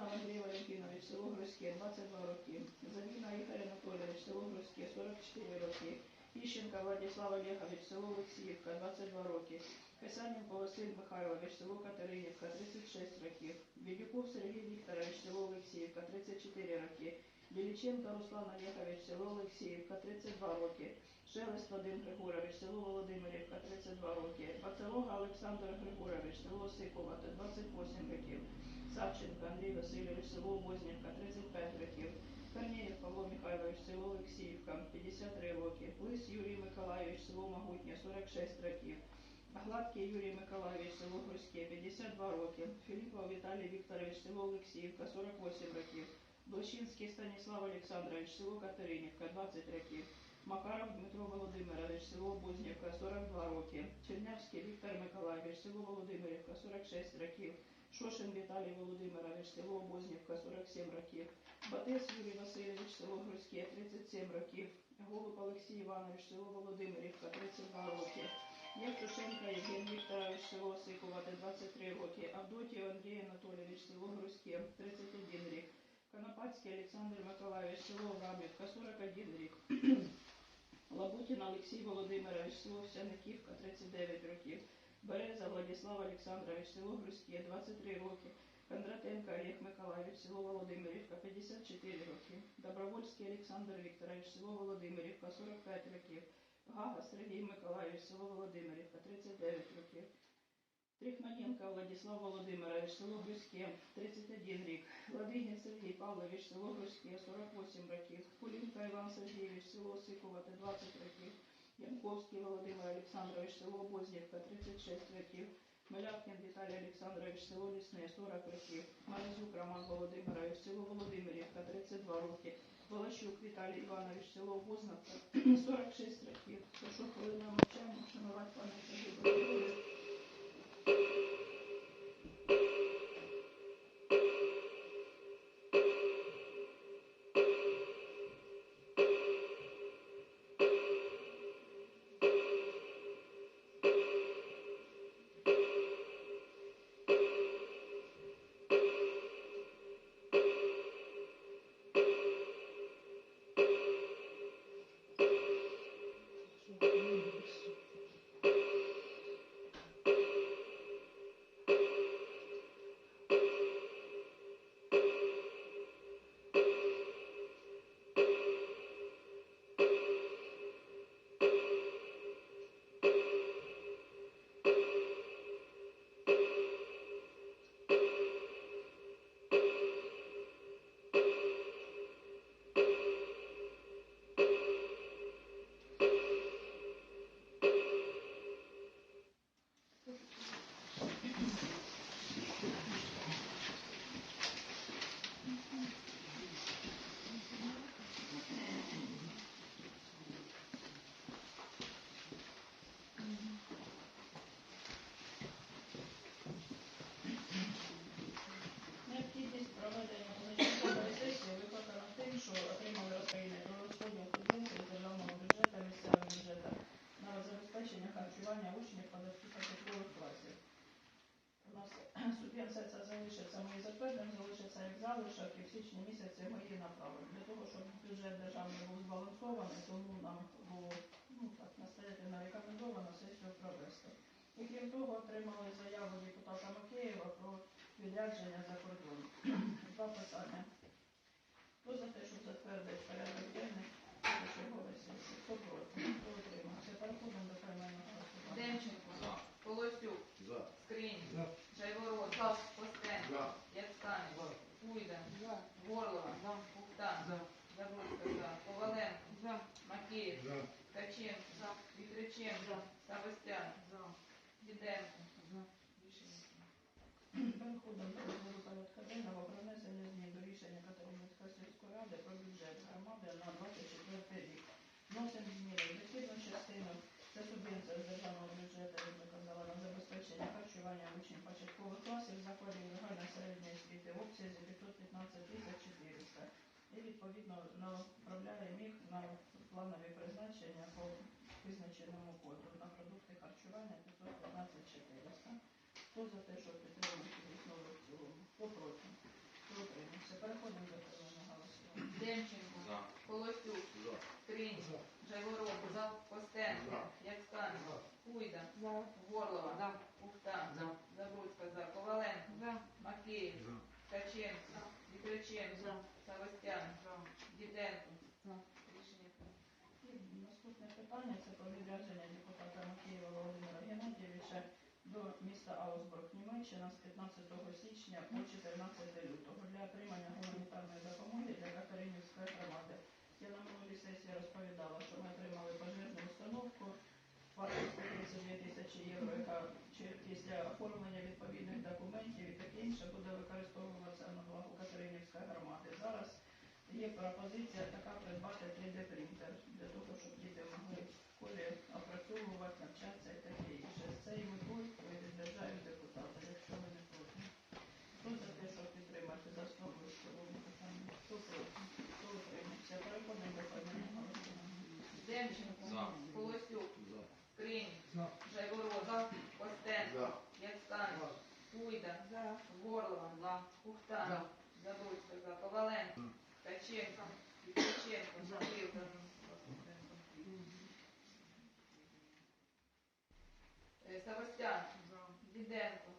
Чиманов Андрій Валентинович, село Грузьке, 22 роки. Завіна Ігор Анатолійович, село Грузьке, 44 роки. Іщенка Владислав Олегович, село Олексіївка, 22 роки. Касаненко Василь Михайлович, село Катеринівка, 36 років. Бідюков Сергій Вікторович, село Олексіївка, 34 роки. Біліченко Руслан Олегович, село Олексіївка, 32 роки. Шелест Вадим Григорович, село Володимирівка, 32 роки. Бацалога Олександр Григорович, село Сиковате, 28 років. Савченко Андрій Васильович, село Вознівка, 35 років. Корнеєв Павло Михайлович, село Олексіївка, 53 роки. Лис Юрій Миколайович, село Могутнє, 46 років. Гладкий Юрій Миколайович, село Грузьке, 52 роки. Філіпов Віталій Вікторович, село Олексіївка, 48 років. Блощинський Станіслав Олександрович, село Катеринівка, 20 років. Макаров Дмитро Володимирович, село Бузнівка, 42 роки. Чернявський Віктор Миколайович, село Володимирівка, 46 років. Шошин Віталій Володимирович, село Обознівка, 47 років. Батис Юрій Васильович, село Грузьке, 37 років. Голуб Олексій Іванович, село Володимирівка, 32 роки. Євтушенко Євген Вікторович, село Осикувати, 23 роки. Авдотів Андрій Анатолійович, село Грузьке, 31 рік. Конопацький Олександр Миколайович, село Абрамівка, 41 рік. Лабутін Олексій Володимирович, село Овсяниківка, 39 років. Береза Владислав Олександрович, село Грузьке, 23 роки. Кондратенко Олег Миколаївич, село Володимирівка, 54 роки. Добровольський Олександр Вікторович, село Володимирівка, 45 років. Гага Сергій Миколаївич, село Володимирівка, 39 років. Трихманенко Владислав Володимирович, село Грузьке, 31 рік. Ладигін Сергій Павлович, село Грузьке, 48 років. Кулінка Іван Сергійович, село Сикувати, 20 років. Янковський Володимир Олександрович, село Бознівка, 36 років. Меляткін Віталій Олександрович, село Лісне, 40 років. Маризюк Роман Володимирович, село Володимирівка, 32 роки. Волощук Віталій Іванович, село Бознавка, 46 років. Прошу хвилину мовчання, шанувати пам'ять загиблих. Направимо. Для того, щоб бюджет державний був збалансований, тому нам було ну, так, настоятельно рекомендовано сесію провести. І крім того, отримали заяву депутата Макеєва про відрядження за кордон. Два питання. Хто за те, щоб затвердити порядок денний чергової сесії? Хто проти? Хто утримався? Переходимо до поіменного голосування. Демченко. Колосюк. За. Скринь. За. Шайворот. Костенко. За. Яцканець. Куйда. Горлова. Ухта. Забродська. За. Коваленко. Макеєв. За. Ткаченко. Вітриченко. Савостян. Діденко. Рішення. Переходимо до розгляду денного про внесення змін до рішення Катеринівської сільської ради про бюджет громади на 24 рік. Вносимо зміни в дохідну частину. Це субвенція з державного бюджету, як ми казали, на забезпечення харчування учнів початкових класів закладів загальної середньої освіти в обсязі 515 тисяч 400. І відповідно направляємо їх на планові призначення по визначеному коду на продукти харчування 515 400. Хто за те, щоб підтримати основу в цілому? Хто проти? Хто Утримався. Переходимо до поіменного голосування. Демченко, За. Колосюк, Скринь, Жайворон, Костенко, Яцкан, Куйда, Горлова, Ухта, Забродська, за Коваленко, Макеєв, Ткаченко, Вітриченко, Савостян, Діденко. Рішення прийнято. І Наступне питання це про відрядження депутата Макієва Володимира Геннадійовича до міста Аусбург, Німеччина з 15 січня по 14 лютого для отримання гуманітарної допомоги для Катеринівської громади. Я на минулій сесії розповідала, що ми отримали пожежну установку вартістю 32 тисячі євро, яка після оформлення відповідних документів і таке інше буде використовуватися на благо Катеринівської громади. Зараз Є пропозиція така придбати 3D-принтер для того, щоб школі опрацьовувати, навчатися і таке інше. З цією метою відряджають депутати, якщо ви не проти. Хто за те, щоб підтримати за основу питання? Хто проти? Хто утримався? Переходимо до поіменного голосування. Демченко, Колосюк, За. Скринь, Жайворон, Костенко, Яцкан, Куйда, Горлова, Ухта, Забродська, за Коваленко, Ткаченко, Вітриченко, Жаківка, Е, Савостян, Діденко.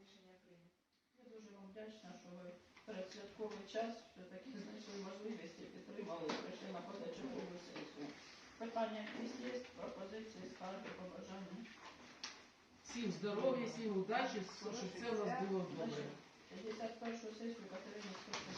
Рішення прийнято. Я дуже вам вдячна, що ви в передсвятковий час все-таки знайшли можливість і підтримали прийшли на позачергову сесію. Питання якісь є, пропозиції, скарги, побажання? Всім здоров'я, всім удачі, щоб все у нас було добре. 51 сесію Катерині Скорпи